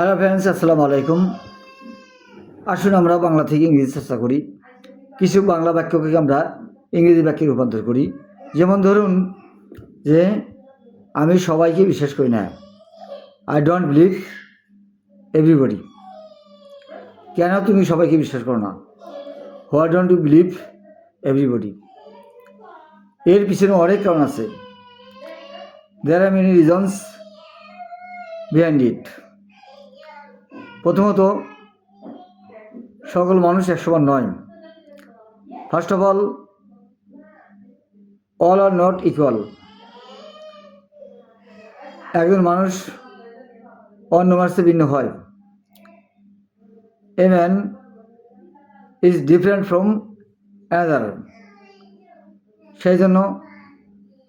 Hello friends আসসালামু আলাইকুম আসুন আমরা বাংলা থেকে ইংরেজি চেষ্টা করি। কিছু বাংলা বাক্যকে আমরা ইংরেজি বাক্যে রূপান্তর করি। যেমন ধরুন যে, আমি সবাইকে বিশ্বাস করি না। আই ডোন্ট বিলিভ এভরিবডি কেন তুমি সবাইকে বিশ্বাস করো না? Why don't you believe everybody এর পিছনে অনেক কারণ আছে। There are many reasons behind it প্রথমত, সকল মানুষ একসমান নয়। First of all all are not equal একজন মানুষ অন্য মানুষের ভিন্ন হয়। A man is different from other সেই জন্য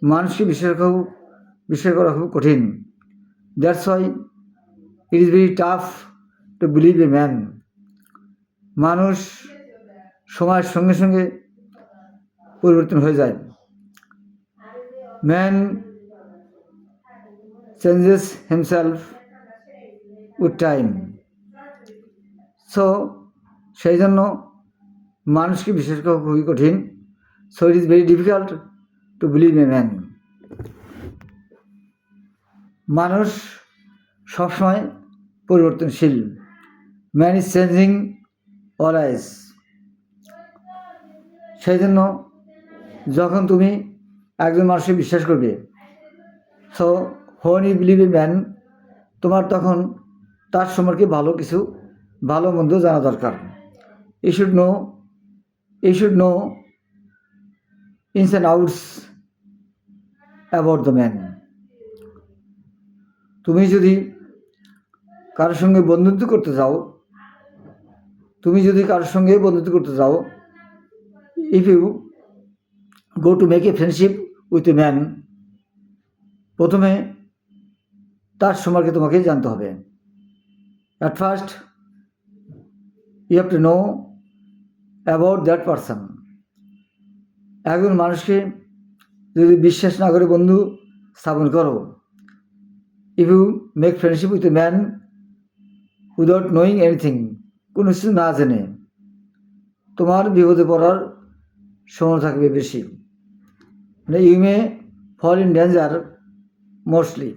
মানুষকে বিশ্বাস করা বিশ্বাস করা খুব কঠিন। That's why it is very tough to believe a man মানুষ সময়ের সঙ্গে সঙ্গে পরিবর্তন হয়ে যায়। Man changes himself with time so সেই জন্য মানুষকে বিশেষ করে খুবই কঠিন। So it is very difficult to believe a man মানুষ সবসময় পরিবর্তনশীল। ম্যান ইজ চেঞ্জিং অলওয়েজ সেই জন্য যখন তুমি একজন মানুষকে বিশ্বাস করবে সো হোন ইউ বিলিভ এ ম্যান তোমার তখন তার সম্পর্কে ভালো কিছু, ভালো মন্দ জানা দরকার। এই শুড নো এই should know ins and outs about the man তুমি যদি কারোর সঙ্গে বন্ধুত্ব করতে চাও তুমি যদি কারোর সঙ্গে বন্ধুত্ব করতে চাও if you go to make a friendship with a man প্রথমে তার সম্পর্কে তোমাকে জানতে হবে। At first you have to know about that person একজন মানুষকে যদি বিশ্বাস না করে বন্ধু স্থাপন করো if you make friendship with a man without knowing anything কোনো কিছু না জেনে তোমার বিপদে পড়ার সময় থাকবে বেশি। মানে you may fall in danger mostly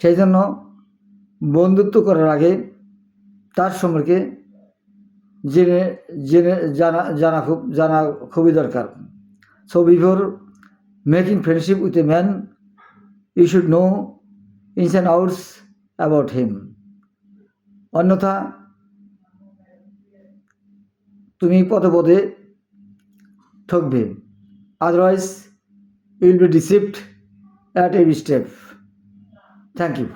সেই জন্য বন্ধুত্ব করার আগে তার সম্পর্কে জেনে জেনে, জানা জানা খুব, জানা খুবই দরকার। So before making friendship with a man you should know ins and outs about him অন্যথা তুমি পদে পদে ঠকবে otherwise you'll be deceived at every step thank you